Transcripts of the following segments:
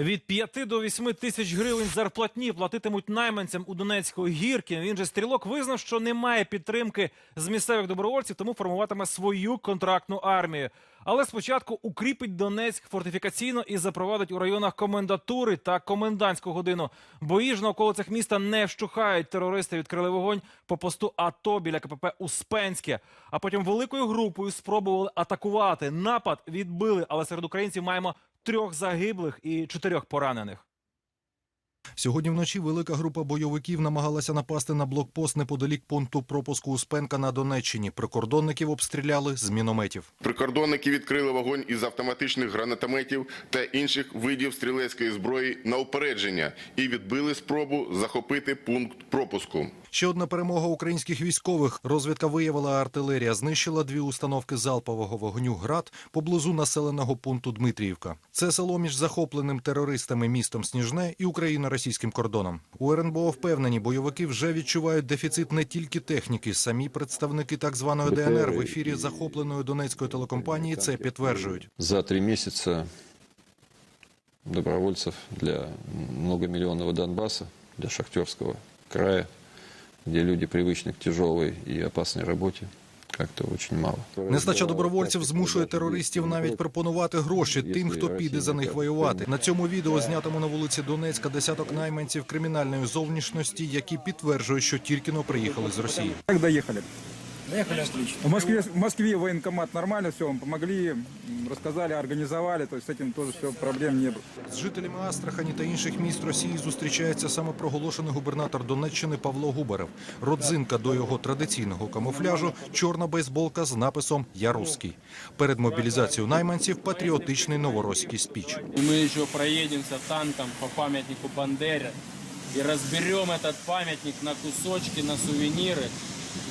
Від 5 до 8 тисяч гривень зарплатні платитимуть найманцям у Донецького гірки. Він же стрілок визнав, що немає підтримки з місцевих добровольців, тому формуватиме свою контрактну армію. Але спочатку укріпить Донецьк фортифікаційно і запровадить у районах комендатури та комендантську годину. Бої ж на околицях міста не вщухають. Терористи відкрили вогонь по посту АТО біля КПП Успенське. А потім великою групою спробували атакувати. Напад відбили, але серед українців маємо трьох загиблих і чотирьох поранених. Сьогодні вночі велика група бойовиків намагалася напасти на блокпост неподалік пункту пропуску Успенка на Донеччині. Прикордонників обстріляли з мінометів. Прикордонники відкрили вогонь із автоматичних гранатометів та інших видів стрілецької зброї на упередження і відбили спробу захопити пункт пропуску. Ще одна перемога українських військових. Розвідка виявила, артилерія знищила дві установки залпового вогню ГРАД поблизу населеного пункту Дмитріївка. Це село між захопленим терористами містом Сніжне і україно-російським кордоном. У РНБО впевнені, бойовики вже відчувають дефіцит не тільки техніки. Самі представники так званої ДНР в ефірі захопленої донецької телекомпанії це підтверджують. За три месяца добровольцев для многомиллионного Донбасса, для шахтерского края, где люди привычны к тяжелой и опасной работе, как-то очень мало. Нестача добровольців змушує терористів навіть пропонувати гроші тим, хто піде за них воювати. На цьому відео, знятому на вулиці Донецька, десяток найманців кримінальної зовнішності, які підтверджують, що тільки но приїхали з Росії. Так доехали? Доехали отлично. В Москве, в Москве военкомат нормально, все, вам помогли, м, рассказали, организовали, то есть с этим тоже все, проблем не было. З жителями Астрахані та інших міст Росії зустрічається самопроголошений губернатор Донеччини Павло Губарев. Родзинка до його традиційного камуфляжу чорна бейсболка з написом Я русський. Перед мобілізацією найманців патріотичний новоросійський спіч. И мы еще проедемся танком по памятнику Бандере и разберем этот памятник на кусочки, на сувениры.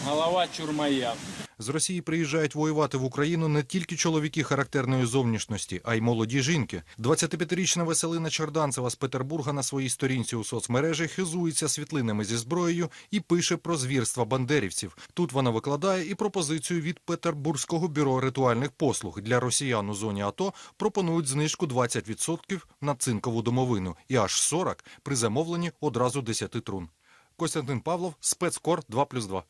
Голова Чурмая. З Росії приїжджають воювати в Україну не тільки чоловіки характерної зовнішності, а й молоді жінки. 25-річна Веселина Черданцева з Петербурга на своїй сторінці у соцмережі хизується світлинами зі зброєю і пише про звірства бандерівців. Тут вона викладає і пропозицію від Петербурзького бюро ритуальних послуг для росіян у зоні АТО пропонують знижку 20% на цинкову домовину і аж 40% при замовленні одразу 10 трун. Костянтин Павлов, спецкор 2+,2.